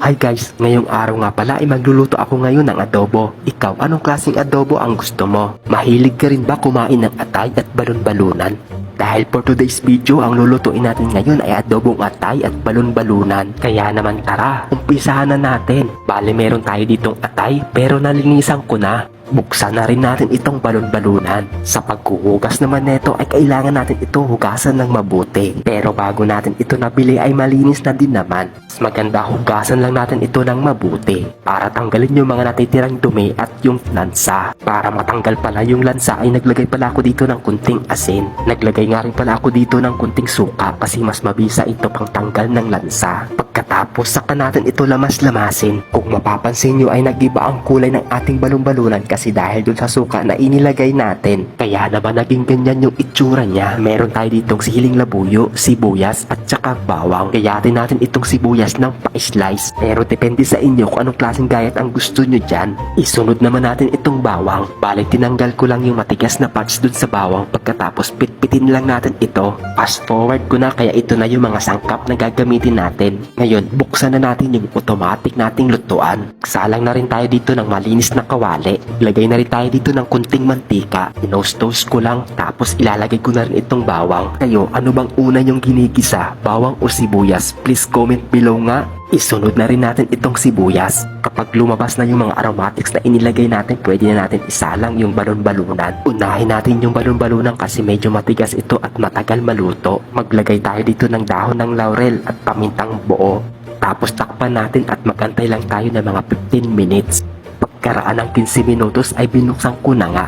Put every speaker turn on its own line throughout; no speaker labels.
Hi guys, ngayong araw nga pala ay magluluto ako ngayon ng adobo. Ikaw, anong klaseng adobo ang gusto mo? Mahilig ka rin ba kumain ng atay at balon-balunan? Dahil for today's video, ang lulutuin natin ngayon ay adobong atay at balon-balunan. Kaya naman tara, umpisahan na natin. Bale meron tayo ditong atay pero nalinisan ko na. Buksan na rin natin itong balon-balunan. Sa paghuhugas naman neto ay kailangan natin ito hugasan ng mabuti. Pero bago natin ito nabili ay malinis na din naman. Mas maganda hugasan lang natin ito ng mabuti para tanggalin yung mga natitirang dumi at yung lansa. Para matanggal pala yung lansa ay naglagay pala ako dito ng kunting asin. Naglagay nga rin pala ako dito ng kunting suka kasi mas mabisa ito pang tanggal ng lansa. Pagkatapos saka natin ito lamas-lamasin. Kung mapapansin nyo ay nagiba ang kulay ng ating balon-balunan kasi dahil dun sa suka na inilagay natin. Kaya naman naging ganyan yung itsura niya. Meron tayo ditong siling labuyo, sibuyas at saka bawang. Gayatin natin itong sibuyas ng pa-slice. Pero depende sa inyo kung anong klaseng gayat ang gusto nyo dyan. Isunod naman natin itong bawang. Balik tinanggal ko lang yung matigas na parts dun sa bawang pagkatapos pitpitin lang natin ito. Fast forward ko na kaya ito na yung mga sangkap na gagamitin natin. Ngayon, buksan na natin yung automatic nating lutuan. Salang na rin tayo dito ng malinis na kawali. Lagay na rin tayo dito ng kunting mantika. Inost-toast ko lang tapos ilalagay ko na rin itong bawang. Kayo, ano bang una yung ginigisa? Bawang o sibuyas? Please comment below nga. Isunod na rin natin itong sibuyas. Kapag lumabas na yung mga aromatics na inilagay natin, pwede na natin isalang yung balon-balunan. Unahin natin yung balon-balunan kasi medyo matigas ito at matagal maluto. Maglagay tayo dito ng dahon ng laurel at pamintang buo. Tapos takpan natin at magantay lang tayo ng mga 15 minutes. Pagkaraan ng 15 minutos ay binuksan ko na nga.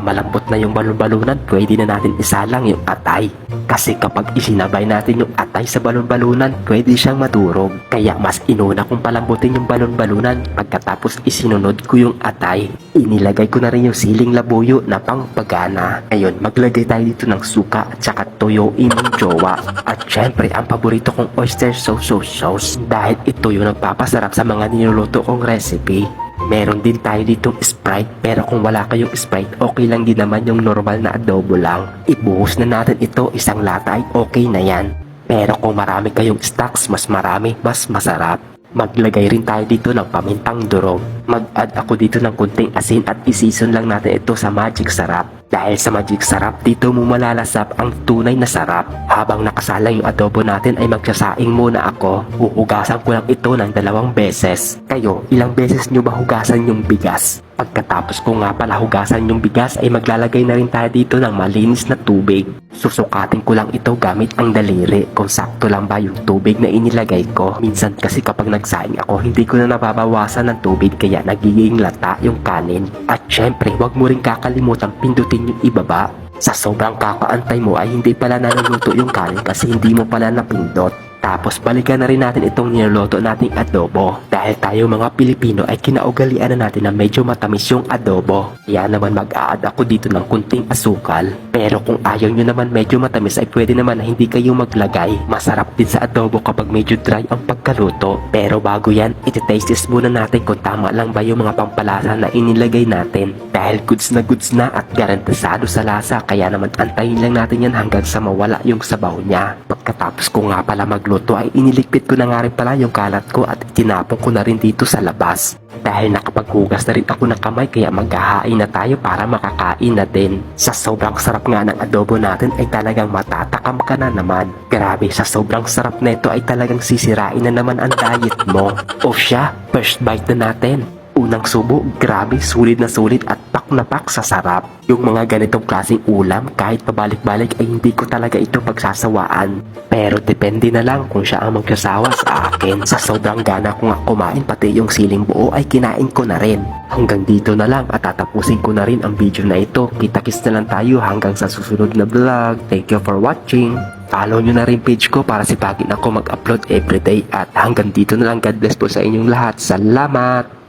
Pagka malambot na yung balon-balunan, pwede na natin isalang yung atay. Kasi kapag isinabay natin yung atay sa balon-balunan, pwede siyang madurog. Kaya mas inuna kong palambutin yung balon-balunan pagkatapos isinunod ko yung atay. Inilagay ko na rin yung siling labuyo na pangpagana. Ngayon, maglagay tayo dito ng suka at saka toyo imong jowa. At syempre, ang paborito kong oyster sauce sauce sauce. Dahil ito yung nagpapasarap sa mga niluluto kong recipe. Meron din tayo ditong Sprite pero kung wala kayong Sprite okay lang din naman yung normal na adobo lang. Ibuhos na natin ito isang lata ay okay na yan. Pero kung marami kayong stocks mas marami mas masarap. Maglagay rin tayo dito ng pamintang durog. Mag-add ako dito ng kunting asin at isison lang natin ito sa magic sarap. Dahil sa magic sarap, dito mo malalasap ang tunay na sarap. Habang nakasala yung adobo natin ay magsasaing muna ako. Uhugasan ko lang ito ng dalawang beses. Kayo, ilang beses nyo ba hugasan yung bigas? Pagkatapos ko nga pala hugasan yung bigas ay maglalagay na rin tayo dito ng malinis na tubig. Susukatin ko lang ito gamit ang daliri kung sakto lang ba yung tubig na inilagay ko. Minsan kasi kapag nagsaing ako hindi ko na nababawasan ng tubig kaya nagiging lata yung kanin. At syempre huwag mo rin kakalimutan pindutin yung ibaba. Sa sobrang kakaantay mo ay hindi pala naluluto yung kanin kasi hindi mo pala napindot. Tapos balikan na rin natin itong niluluto nating adobo. Dahil tayo mga Pilipino ay kinaugalian na natin na medyo matamis yung adobo. Kaya naman mag-a-add ako dito ng kunting asukal. Pero kung ayaw nyo naman medyo matamis ay pwede naman na hindi kayo maglagay. Masarap din sa adobo kapag medyo dry ang pagkaluto. Pero bago yan, iti-taste test muna natin kung tama lang ba yung mga pampalasa na inilagay natin. Dahil goods na goods na at garantisado sa lasa kaya naman antayin lang natin yan hanggang sa mawala yung sabaw niya. Pagkatapos ko nga pala magluto ay iniligpit ko na nga rin pala yung kalat ko at itinapon ko na rin dito sa labas. Dahil nakapaghugas na rin ako ng kamay kaya maghahain na tayo para makakain na din. Sa sobrang sarap nga ng adobo natin ay talagang matatakam ka na naman. Grabe, sa sobrang sarap na ito ay talagang sisirain na naman ang diet mo. O siya, first bite na natin. Unang subo, grabe, sulit na sulit at pak na pak sa sarap. Yung mga ganitong klaseng ulam, kahit pabalik-balik ay hindi ko talaga ito pagsasawaan. Pero depende na lang kung siya ang magsasawa sa akin. Sa sobrang gana ko nga kumain, pati yung siling buo ay kinain ko na rin. Hanggang dito na lang at tatapusin ko na rin ang video na ito. Kita-kits na lang tayo hanggang sa susunod na vlog. Thank you for watching. Follow nyo na rin page ko para sipagin ako mag-upload everyday at hanggang dito na lang God bless po sa inyong lahat. Salamat!